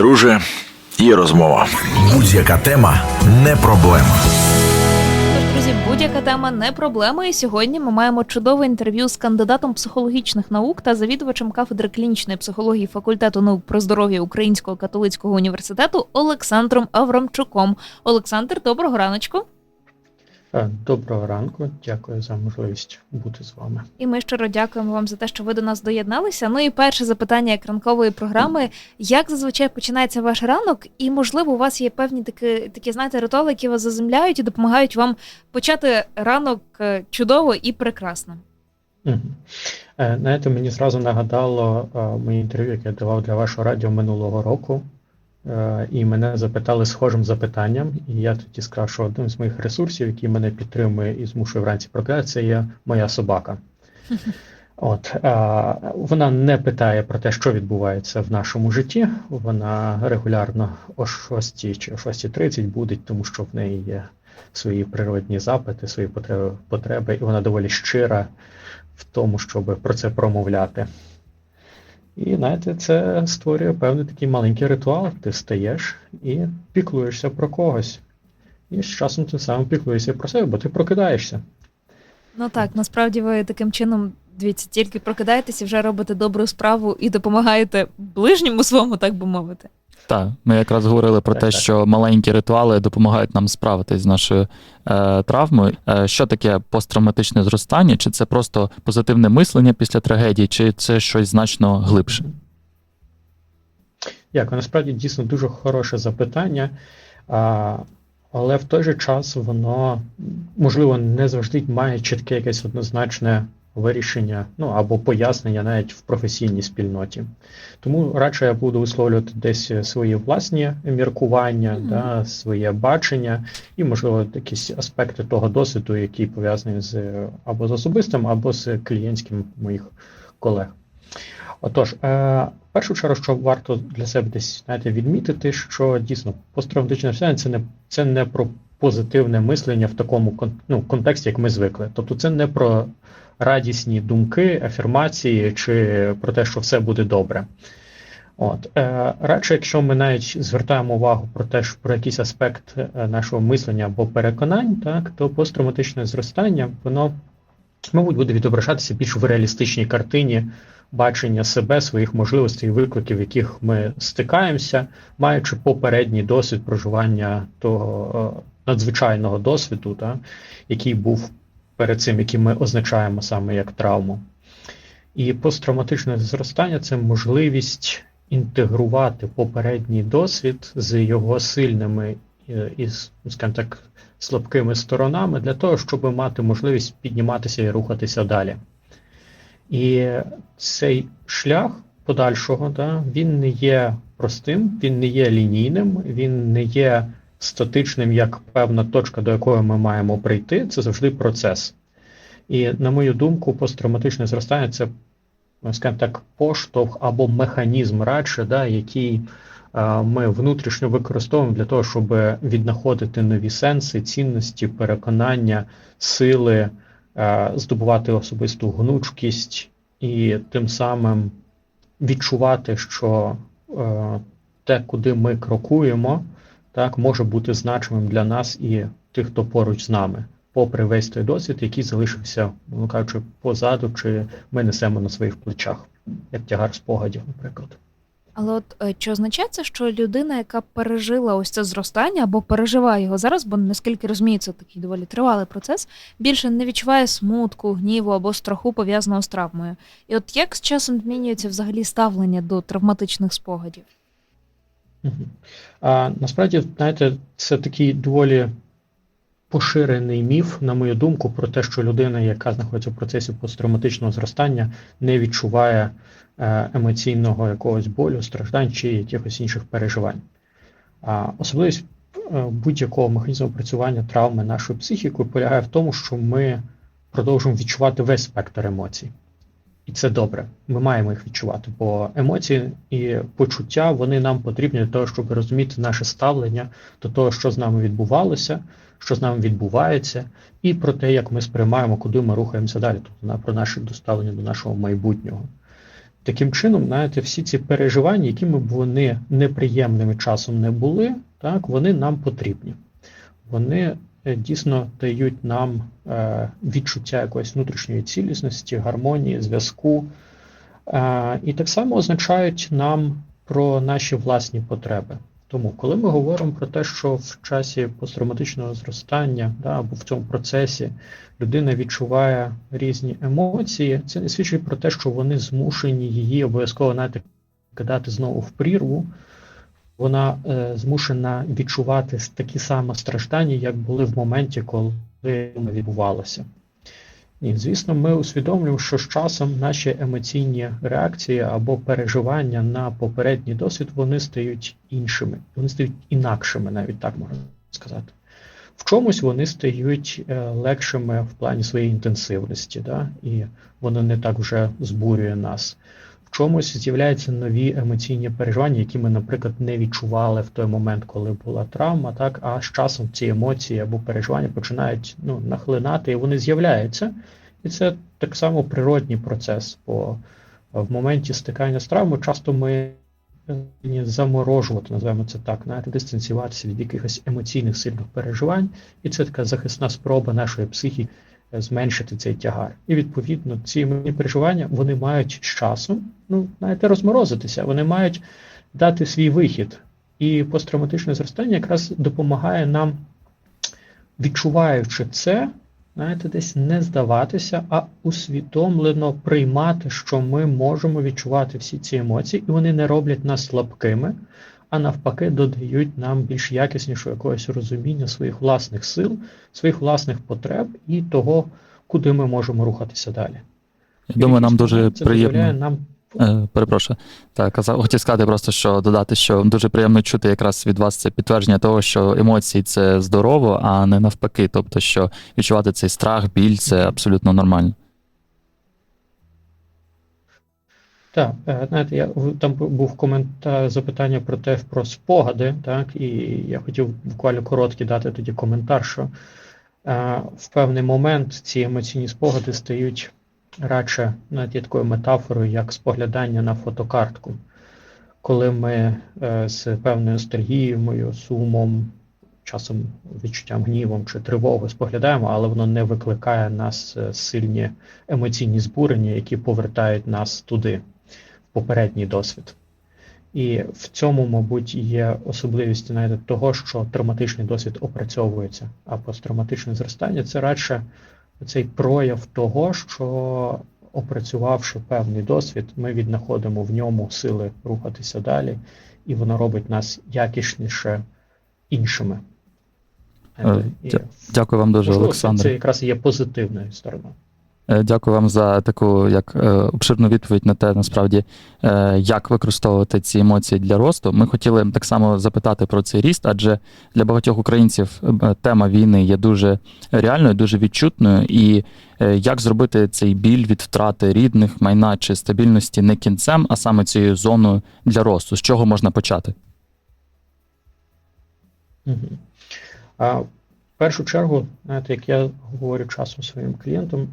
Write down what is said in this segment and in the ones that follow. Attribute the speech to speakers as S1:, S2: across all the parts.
S1: друже, і розмова.
S2: Будь-яка тема не проблема.
S3: Друзі, будь-яка тема не проблема. І сьогодні ми маємо чудове інтерв'ю з кандидатом психологічних наук та завідувачем кафедри клінічної психології факультету наук про здоров'я Українського католицького університету Олександром Аврамчуком. Олександр, доброго раночку.
S4: Е, Доброго ранку, дякую за можливість бути з вами.
S3: І ми щиро дякуємо вам за те, що ви до нас доєдналися. Ну і перше запитання як ранкової програми: як зазвичай починається ваш ранок, і можливо, у вас є певні такі, такі знаєте, ритуали, які вас заземляють і допомагають вам почати ранок е, чудово і прекрасно.
S4: Е, Знаєте, мені зразу нагадало моє інтерв'ю, яке я давав для вашого радіо минулого року. Е, І мене запитали схожим запитанням, і я тоді сказав, що одним з моїх ресурсів, який мене підтримує і змушує вранці прокидатися, є моя собака. От е, вона не питає про те, що відбувається в нашому житті. Вона регулярно о 6 чи о 6.30 будить, тому що в неї є свої природні запити, свої потреби, потреби, і вона доволі щира в тому, щоб про це промовляти. І знаєте, це створює певний такий маленький ритуал. Ти встаєш і піклуєшся про когось. І з часом ти сам піклуєшся про себе, бо ти прокидаєшся.
S3: Ну так, насправді ви таким чином, дивіться, тільки прокидаєтеся, вже робите добру справу і допомагаєте ближньому своєму, так би мовити.
S5: Так, ми якраз говорили про
S4: Так,
S5: те,
S4: так.
S5: що маленькі ритуали допомагають нам справитись з нашою е, травмою. Е, що таке посттравматичне зростання? Чи це просто позитивне мислення після трагедії, чи це щось значно глибше?
S4: Дякую. Насправді дійсно дуже хороше запитання. А, але в той же час воно, можливо, не завжди має чітке якесь однозначне вирішення, ну або пояснення навіть в професійній спільноті. Тому радше я буду висловлювати десь свої власні міркування,
S3: Мгм.
S4: да, своє бачення і, можливо, якісь аспекти того досвіду, який пов'язаний з або з особистим, або з клієнтським моїх колег. Отож, е, в першу чергу, що варто для себе десь знаєте, відмітити, що дійсно посттравматичне навчання це не це не про позитивне мислення в такому ну, контексті, як ми звикли. Тобто, це не про радісні думки, афірмації чи про те, що все буде добре. От е, радше, якщо ми навіть звертаємо увагу про те, що про якийсь аспект е, нашого мислення або переконань, так то посттравматичне зростання, воно, мабуть, буде відображатися більш в реалістичній картині бачення себе, своїх можливостей, викликів, в яких ми стикаємося, маючи попередній досвід проживання того е, надзвичайного досвіду, та, який був перед цим, який ми означаємо саме як травму. І посттравматичне зростання це можливість інтегрувати попередній досвід з його сильними е, і, скажімо так, слабкими сторонами для того, щоб мати можливість підніматися і рухатися далі. І цей шлях подальшого, да, він не є простим, він не є лінійним, він не є статичним як певна точка, до якої ми маємо прийти. Це завжди процес. І, на мою думку, посттравматичне зростання це, скажімо так, поштовх або механізм радше, да, який е, ми внутрішньо використовуємо для того, щоб віднаходити нові сенси, цінності, переконання, сили, е, здобувати особисту гнучкість і тим самим відчувати, що е, те, куди ми крокуємо, так, може бути значимим для нас і тих, хто поруч з нами, попри весь той досвід, який залишився, ну кажучи, позаду, чи ми несемо на своїх плечах, як тягар спогадів, наприклад.
S3: Але от е, чи означає це, що людина, яка пережила ось це зростання або переживає його зараз, бо наскільки розумію, це такий доволі тривалий процес, більше не відчуває смутку, гніву або страху пов'язаного з травмою. І от як з часом змінюється взагалі ставлення до травматичних спогадів?
S4: А, насправді, знаєте, це такий доволі поширений міф, на мою думку, про те, що людина, яка знаходиться в процесі посттравматичного зростання, не відчуває е, емоційного якогось болю, страждань чи якихось інших переживань. А особливість е, будь-якого механізму опрацювання травми нашою психікою полягає в тому, що ми продовжуємо відчувати весь спектр емоцій. І це добре. Ми маємо їх відчувати, бо емоції і почуття вони нам потрібні для того, щоб розуміти наше ставлення до того, що з нами відбувалося, що з нами відбувається, і про те, як ми сприймаємо, куди ми рухаємося далі, тобто про наше доставлення до нашого майбутнього. Таким чином, знаєте, всі ці переживання, якими б вони неприємними часом не були, так, вони нам потрібні. Вони дійсно дають нам е, відчуття якоїсь внутрішньої цілісності, гармонії, зв'язку. Е, і так само означають нам про наші власні потреби. Тому, коли ми говоримо про те, що в часі посттравматичного зростання да, або в цьому процесі людина відчуває різні емоції, це не свідчить про те, що вони змушені її обов'язково навіть кидати знову в прірву. Вона е, змушена відчувати такі самі страждання, як були в моменті, коли воно відбувалося. Ні, звісно, ми усвідомлюємо, що з часом наші емоційні реакції або переживання на попередній досвід вони стають іншими, вони стають інакшими, навіть так можна сказати. В чомусь вони стають е, легшими в плані своєї інтенсивності, да? і воно не так вже збурює нас. Чомусь з'являються нові емоційні переживання, які ми, наприклад, не відчували в той момент, коли була травма, так а з часом ці емоції або переживання починають ну, нахлинати, і вони з'являються. І це так само природній процес. Бо в моменті стикання з травмою часто ми заморожувати, називаємо це так, знаєте, дистанціюватися від якихось емоційних сильних переживань, і це така захисна спроба нашої психіки зменшити цей тягар. І відповідно ці емоційні переживання вони мають з часом, ну, знаєте, розморозитися, вони мають дати свій вихід. І посттравматичне зростання якраз допомагає нам, відчуваючи це, знаєте, десь не здаватися, а усвідомлено приймати, що ми можемо відчувати всі ці емоції, і вони не роблять нас слабкими, а навпаки, додають нам більш якіснішого якогось розуміння своїх власних сил, своїх власних потреб і того, куди ми можемо рухатися далі.
S5: Я думаю, нам дуже
S4: це
S5: приємно.
S4: нам
S5: Е, Перепрошую. Так, казав, хотів сказати просто, що додати, що дуже приємно чути якраз від вас це підтвердження того, що емоції це здорово, а не навпаки. Тобто, що відчувати цей страх, біль це абсолютно нормально.
S4: Так, е, знаєте, я там був коментар запитання про те про спогади, так, і я хотів буквально короткий дати тоді коментар, що е, в певний момент ці емоційні спогади стають радше навіть є такою метафорою, як споглядання на фотокартку. Коли ми е, з певною ностальгією, сумом, часом відчуттям гнівом чи тривогою споглядаємо, але воно не викликає нас е, сильні емоційні збурення, які повертають нас туди, попередній досвід. І в цьому, мабуть, є особливість знаєте, того, що травматичний досвід опрацьовується, а посттравматичне зростання це радше цей прояв того, що опрацювавши певний досвід, ми віднаходимо в ньому сили рухатися далі, і воно робить нас якісніше іншими.
S5: Е,
S4: І,
S5: Дякую вам дуже, Олександр.
S4: Це якраз є позитивною стороною.
S5: Е, Дякую вам за таку як е, обширну відповідь на те, насправді, е, як використовувати ці емоції для росту. Ми хотіли так само запитати про цей ріст, адже для багатьох українців тема війни є дуже реальною, дуже відчутною. І як зробити цей біль від втрати рідних, майна чи стабільності не кінцем, а саме цією зоною для росту. З чого можна почати?
S4: А в першу чергу, як я говорю часом своїм клієнтам,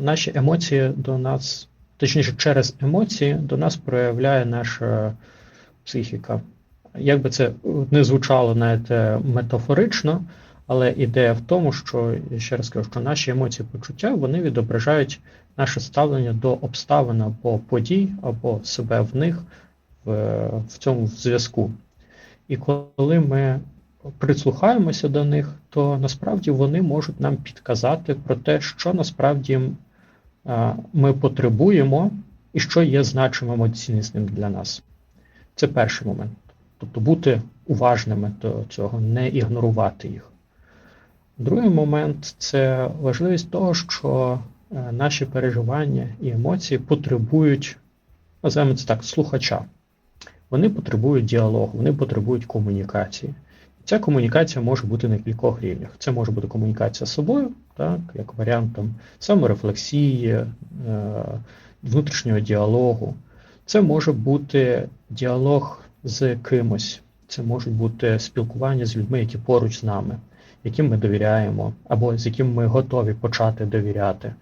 S4: наші емоції до нас, точніше, через емоції до нас проявляє наша психіка. Як би це не звучало знаєте, метафорично, але ідея в тому, що я ще раз кажу, що наші емоції почуття вони відображають наше ставлення до обставин або подій, або себе в них в, в цьому зв'язку. І коли ми прислухаємося до них, то насправді вони можуть нам підказати про те, що насправді ми потребуємо і що є значимим і ціннісним для нас. Це перший момент. Тобто бути уважними до цього, не ігнорувати їх. Другий момент це важливість того, що е, наші переживання і емоції потребують, називаємо це так, слухача. Вони потребують діалогу, вони потребують комунікації. Ця комунікація може бути на кількох рівнях. Це може бути комунікація з собою, так, як варіант там, саморефлексії, е, внутрішнього діалогу. Це може бути діалог з кимось, це може бути спілкування з людьми, які поруч з нами, яким ми довіряємо, або з яким ми готові почати довіряти.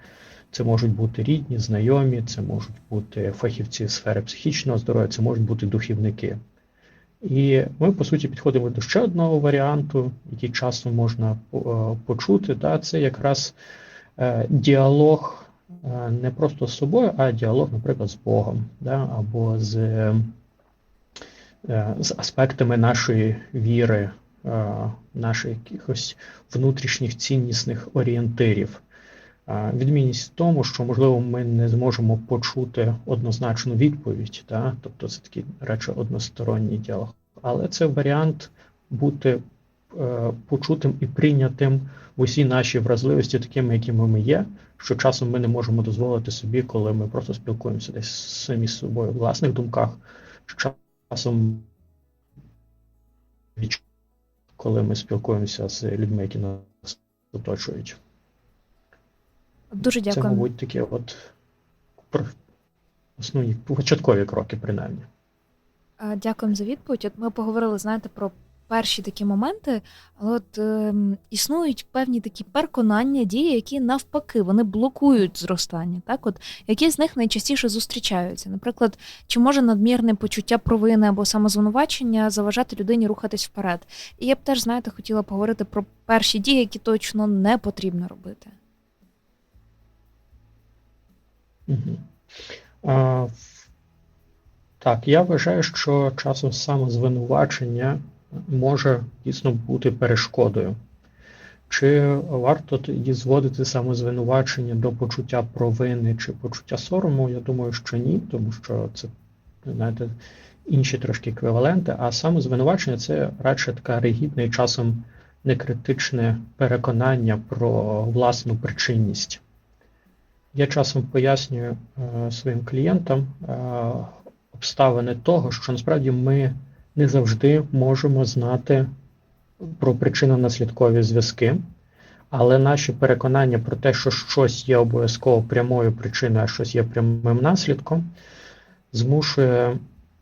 S4: Це можуть бути рідні, знайомі, це можуть бути фахівці сфери психічного здоров'я, це можуть бути духівники. І ми, по суті, підходимо до ще одного варіанту, який часом можна е, почути. Да, Це якраз е, діалог е, не просто з собою, а діалог, наприклад, з Богом, да, або з, з аспектами нашої віри, наших якихось внутрішніх ціннісних орієнтирів. Відмінність в тому, що можливо ми не зможемо почути однозначну відповідь, да? тобто це такий речі односторонній діалог. Але це варіант бути е, почутим і прийнятим в усій нашій вразливості, такими, якими ми є, що часом ми не можемо дозволити собі, коли ми просто спілкуємося десь самі з собою в власних думках, що часом коли ми спілкуємося з людьми, які нас оточують.
S3: Дуже
S4: Це,
S3: дякую.
S4: мабуть, такі от основні початкові кроки, принаймні.
S3: Дякуємо за відповідь. От ми поговорили, знаєте, про перші такі моменти, але от ем, існують певні такі переконання, дії, які навпаки вони блокують зростання. Так, от які з них найчастіше зустрічаються? Наприклад, чи може надмірне почуття провини або самозвинувачення заважати людині рухатись вперед? І я б теж, знаєте, хотіла поговорити про перші дії, які точно не потрібно робити.
S4: А, так, я вважаю, що часом самозвинувачення може дійсно бути перешкодою. Чи варто тоді зводити самозвинувачення до почуття провини чи почуття сорому? Я думаю, що ні, тому що це, знаєте, інші трошки еквіваленти, а самозвинувачення це радше така ригідна і часом некритичне переконання про власну причинність. Я часом пояснюю е, своїм клієнтам е, обставини того, що насправді ми не завжди можемо знати про причинно-наслідкові зв'язки, але наші переконання про те, що щось є обов'язково прямою причиною, а щось є прямим наслідком, змушує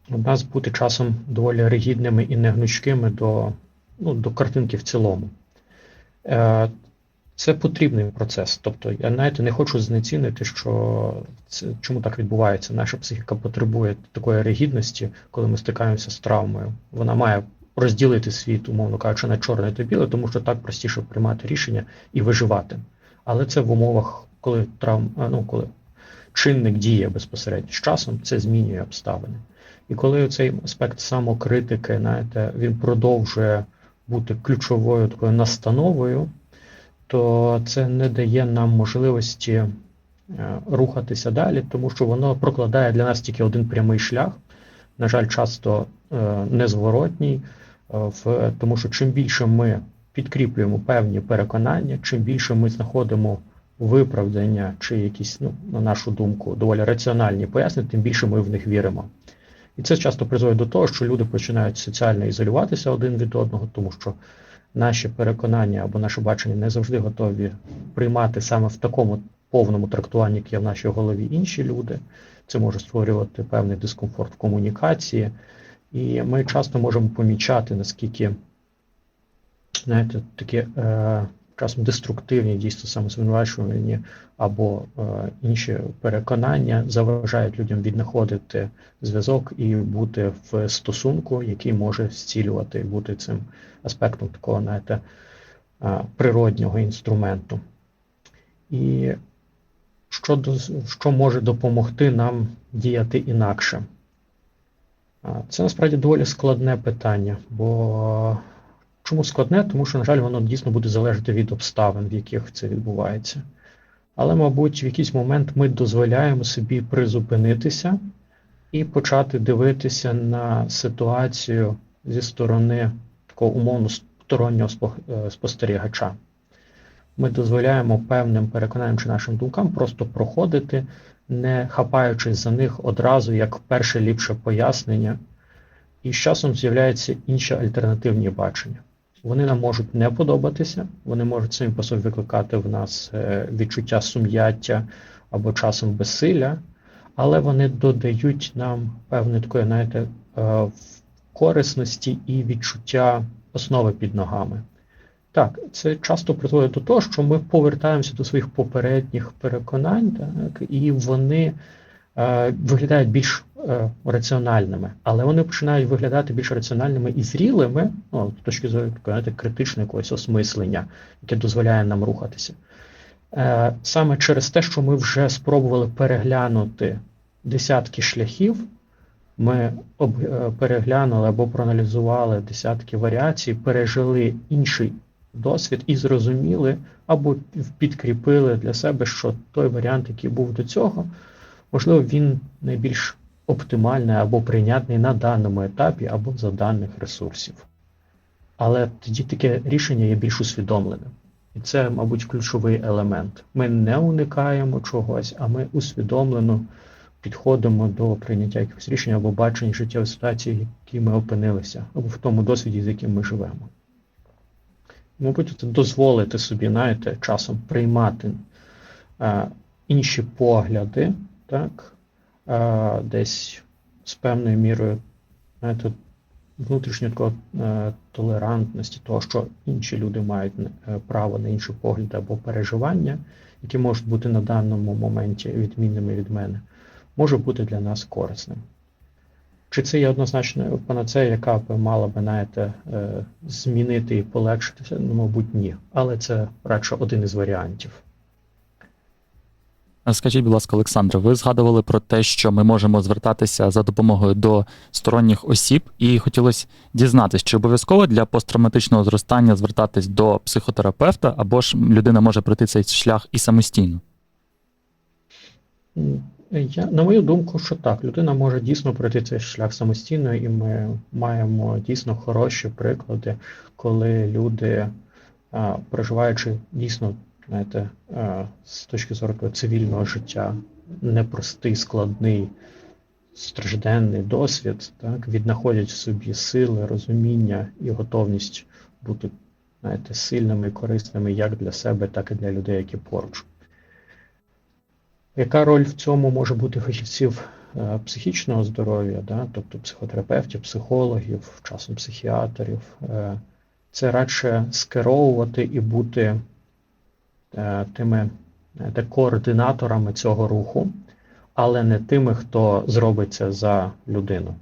S4: нас бути часом доволі ригідними і негнучкими до, ну, до картинки в цілому. Це потрібний процес. Тобто, я навіть не хочу знецінити, що це чому так відбувається. Наша психіка потребує такої ригідності, коли ми стикаємося з травмою. Вона має розділити світ, умовно кажучи, на чорне та біле, тому що так простіше приймати рішення і виживати. Але це в умовах, коли травм, ну коли чинник діє безпосередньо з часом, це змінює обставини. І коли цей аспект самокритики, знаєте, він продовжує бути ключовою такою настановою то це не дає нам можливості е, рухатися далі, тому що воно прокладає для нас тільки один прямий шлях, на жаль, часто е, незворотній, е, тому що чим більше ми підкріплюємо певні переконання, чим більше ми знаходимо виправдання чи якісь, ну, на нашу думку, доволі раціональні пояснення, тим більше ми в них віримо. І це часто призводить до того, що люди починають соціально ізолюватися один від одного, тому що наші переконання або наше бачення не завжди готові приймати саме в такому повному трактуванні, як є в нашій голові інші люди. Це може створювати певний дискомфорт в комунікації. І ми часто можемо помічати, наскільки знаєте, такі е, часом деструктивні, дійсно самозвинувачувальні або е, інші переконання заважають людям віднаходити зв'язок і бути в стосунку, який може зцілювати, бути цим аспектом такого, знаєте, природнього інструменту. І що, що може допомогти нам діяти інакше? Це насправді доволі складне питання, бо чому складне? Тому що, на жаль, воно дійсно буде залежати від обставин, в яких це відбувається. Але, мабуть, в якийсь момент ми дозволяємо собі призупинитися і почати дивитися на ситуацію зі сторони такого умовно стороннього е, спостерігача. Ми дозволяємо певним переконанням чи нашим думкам просто проходити, не хапаючись за них одразу як перше ліпше пояснення, і з часом з'являються інші альтернативні бачення. Вони нам можуть не подобатися, вони можуть самі по собі викликати в нас е, відчуття сум'яття або часом безсилля, але вони додають нам певної такої, знаєте, е, корисності і відчуття основи під ногами. Так, це часто призводить до того, що ми повертаємося до своїх попередніх переконань, так, і вони е, виглядають більш е, раціональними, але вони починають виглядати більш раціональними і зрілими, ну, з точки зору знаєте, критичного якогось осмислення, яке дозволяє нам рухатися. Е, саме через те, що ми вже спробували переглянути десятки шляхів, ми об, е, переглянули або проаналізували десятки варіацій, пережили інший досвід і зрозуміли або підкріпили для себе, що той варіант, який був до цього, можливо, він найбільш оптимальний або прийнятний на даному етапі, або за даних ресурсів. Але тоді таке рішення є більш усвідомленим. І це, мабуть, ключовий елемент. Ми не уникаємо чогось, а ми усвідомлено підходимо до прийняття якихось рішень або бачення життєвої ситуації, в якій ми опинилися, або в тому досвіді, з яким ми живемо. Мабуть, це дозволити собі, знаєте, часом приймати е, інші погляди, так, е, десь з певною мірою знаєте, внутрішньої е, толерантності, того, що інші люди мають е, право на інші погляди або переживання, які можуть бути на даному моменті відмінними від мене, може бути для нас корисним. Чи це є однозначно панацея, яка б мала би, знаєте, е, змінити і полегшитися? Ну, мабуть, ні. Але це радше один із варіантів.
S5: Скажіть, будь ласка, Олександре, ви згадували про те, що ми можемо звертатися за допомогою до сторонніх осіб, і хотілося дізнатися, чи обов'язково для посттравматичного зростання звертатись до психотерапевта, або ж людина може пройти цей шлях і самостійно?
S4: Я, на мою думку, що так, людина може дійсно пройти цей шлях самостійно, і ми маємо дійсно хороші приклади, коли люди, проживаючи дійсно, знаєте, з точки зору цивільного життя, непростий, складний, стражденний досвід, так, віднаходять в собі сили, розуміння і готовність бути, знаєте, сильними і корисними як для себе, так і для людей, які поруч. Яка роль в цьому може бути фахівців е, психічного здоров'я, да? тобто психотерапевтів, психологів, часом психіатрів? Е, Це радше скеровувати і бути е, тими знаєте, координаторами цього руху, але не тими, хто зробить це за людину.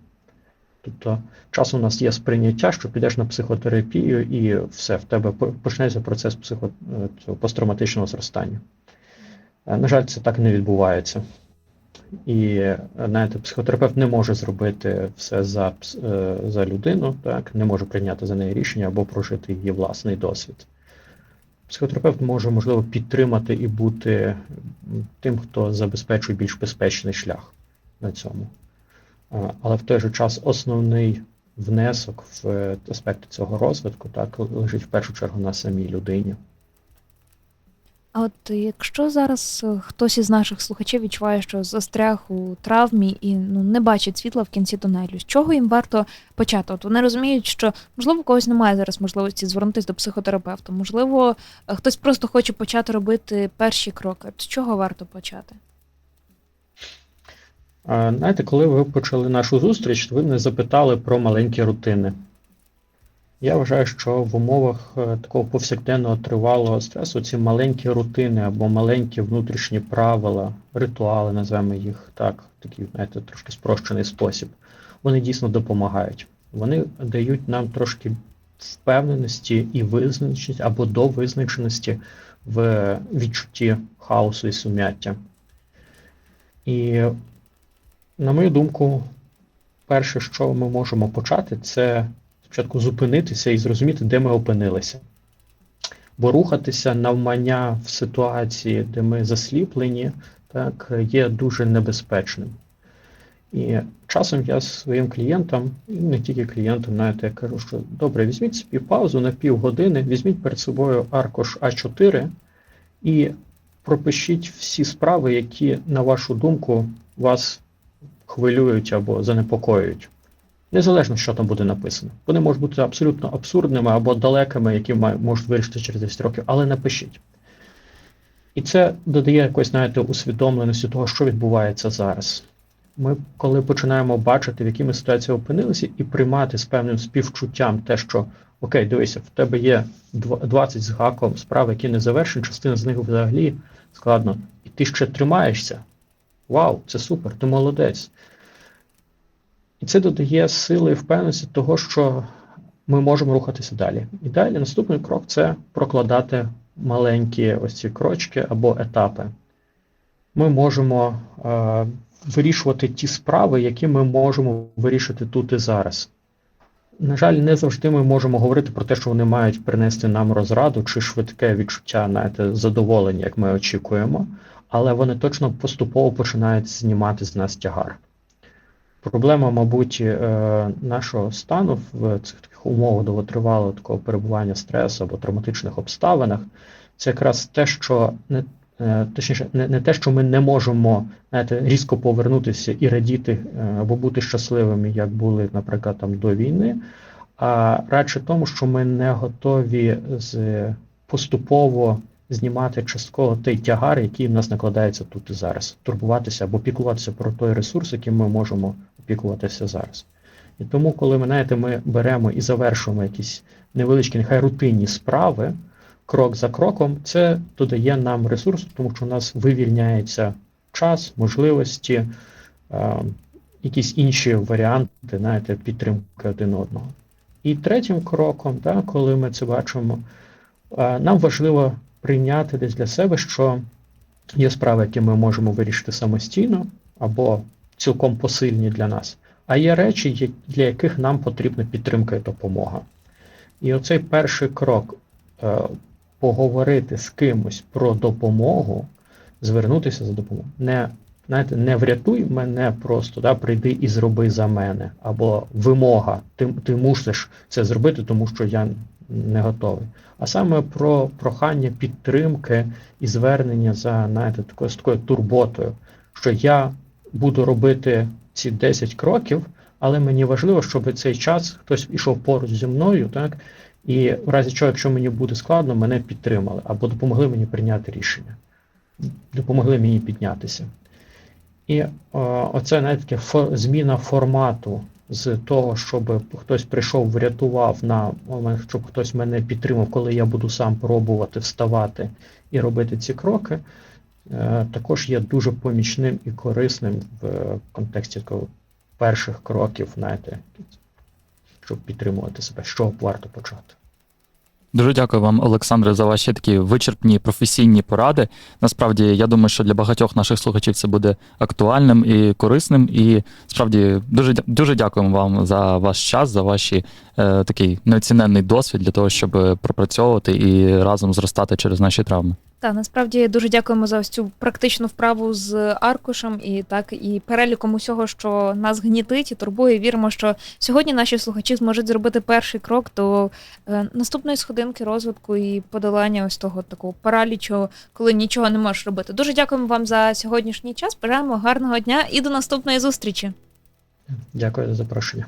S4: Тобто, часом у нас є сприйняття, що підеш на психотерапію і все, в тебе почнеться процес психо... посттравматичного зростання. Е, На жаль, це так не відбувається. І е, знаєте, психотерапевт не може зробити все за, е, за людину, так, не може прийняти за неї рішення або прожити її власний досвід. Психотерапевт може, можливо, підтримати і бути тим, хто забезпечує більш безпечний шлях на цьому. Але в той же час основний внесок в аспекти цього розвитку так, лежить в першу чергу на самій людині.
S3: А от якщо зараз е, хтось із наших слухачів відчуває, що застряг у травмі і ну не бачить світла в кінці тунелю, з чого їм варто почати? От вони розуміють, що можливо когось немає зараз можливості звернутися до психотерапевта, можливо, е, хтось просто хоче почати робити перші кроки. От З чого варто почати?
S4: Знаєте, коли ви почали нашу зустріч, ви мене запитали про маленькі рутини. Я вважаю, що в умовах е, такого повсякденного тривалого стресу ці маленькі рутини або маленькі внутрішні правила, ритуали, назвемо їх так, такий, знаєте, трошки спрощений спосіб, вони дійсно допомагають. Вони дають нам трошки впевненості і визначеності або до визначеності в відчутті хаосу і сум'яття. І на мою думку, перше, що ми можемо почати, це спочатку зупинитися і зрозуміти, де ми опинилися. Бо рухатися навмання в ситуації, де ми засліплені, так, є дуже небезпечним. І часом я своїм клієнтам, і не тільки клієнтам, знаєте, я кажу, що добре, візьміть собі паузу на півгодини, візьміть перед собою аркуш А4 і пропишіть всі справи, які, на вашу думку, вас хвилюють або занепокоюють. Незалежно, що там буде написано. Вони можуть бути абсолютно абсурдними або далекими, які можуть вирішити через 10 років, але напишіть. І це додає якось, знаєте, усвідомленості того, що відбувається зараз. Ми, коли починаємо бачити, в якій ми ситуації опинилися, і приймати з певним співчуттям те, що окей, дивися, в тебе є 20 з гаком справ, які не завершені, частина з них взагалі складно, і ти ще тримаєшся. Вау, це супер, ти молодець. І це додає сили і впевненості того, що ми можемо рухатися далі. І далі наступний крок це прокладати маленькі ось ці крочки або етапи. Ми можемо е, вирішувати ті справи, які ми можемо вирішити тут і зараз. На жаль, не завжди ми можемо говорити про те, що вони мають принести нам розраду чи швидке відчуття знаєте, задоволення, як ми очікуємо, але вони точно поступово починають знімати з нас тягар. Проблема, мабуть, е, нашого стану в цих таких умовах довготривалого такого перебування стресу або травматичних обставинах, це якраз те, що не е, точніше, не, не те, що ми не можемо знаєте, різко повернутися і радіти е, або бути щасливими, як були, наприклад, там до війни, а радше тому, що ми не готові з поступово знімати частково той тягар, який в нас накладається тут і зараз, турбуватися або піклуватися про той ресурс, яким ми можемо опікуватися зараз. І тому, коли ми, знаєте, ми беремо і завершуємо якісь невеличкі, нехай рутинні справи, крок за кроком, це додає нам ресурс, тому що у нас вивільняється час, можливості, е, якісь інші варіанти, знаєте, підтримки один одного. І третім кроком, да, коли ми це бачимо, е, нам важливо прийняти десь для себе, що є справи, які ми можемо вирішити самостійно або цілком посильні для нас, а є речі, для яких нам потрібна підтримка і допомога. І оцей перший крок е, поговорити з кимось про допомогу, звернутися за допомогою. Не, знаєте, не врятуй мене просто, да, прийди і зроби за мене, або вимога, ти, ти мусиш це зробити, тому що я не готовий. А саме про прохання підтримки і звернення за знаєте, такою, з такою турботою, що я буду робити ці 10 кроків, але мені важливо, щоб цей час хтось ішов поруч зі мною, так, і в разі чого, якщо мені буде складно, мене підтримали або допомогли мені прийняти рішення, допомогли мені піднятися. І о, оце навіть таке зміна формату з того, щоб хтось прийшов, врятував на момент, щоб хтось мене підтримав, коли я буду сам пробувати вставати і робити ці кроки, е, також є дуже помічним і корисним в е, контексті перших кроків, знаєте, щоб підтримувати себе, чого варто почати.
S5: Дуже дякую вам, Олександре, за ваші такі вичерпні професійні поради. Насправді, я думаю, що для багатьох наших слухачів це буде актуальним і корисним. І справді дуже дуже дякуємо вам за ваш час, за ваші е, такий неоціненний досвід для того, щоб пропрацьовувати і разом зростати через наші травми.
S3: Та насправді дуже дякуємо за ось цю практичну вправу з аркушем і так і переліком усього, що нас гнітить і турбує. Віримо, що сьогодні наші слухачі зможуть зробити перший крок до е, наступної сходинки розвитку і подолання ось того такого паралічу, коли нічого не можеш робити. Дуже дякуємо вам за сьогоднішній час. Бажаємо гарного дня і до наступної зустрічі.
S4: Дякую за запрошення.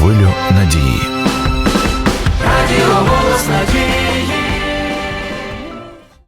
S2: хвилю надії. Радіо голос надії.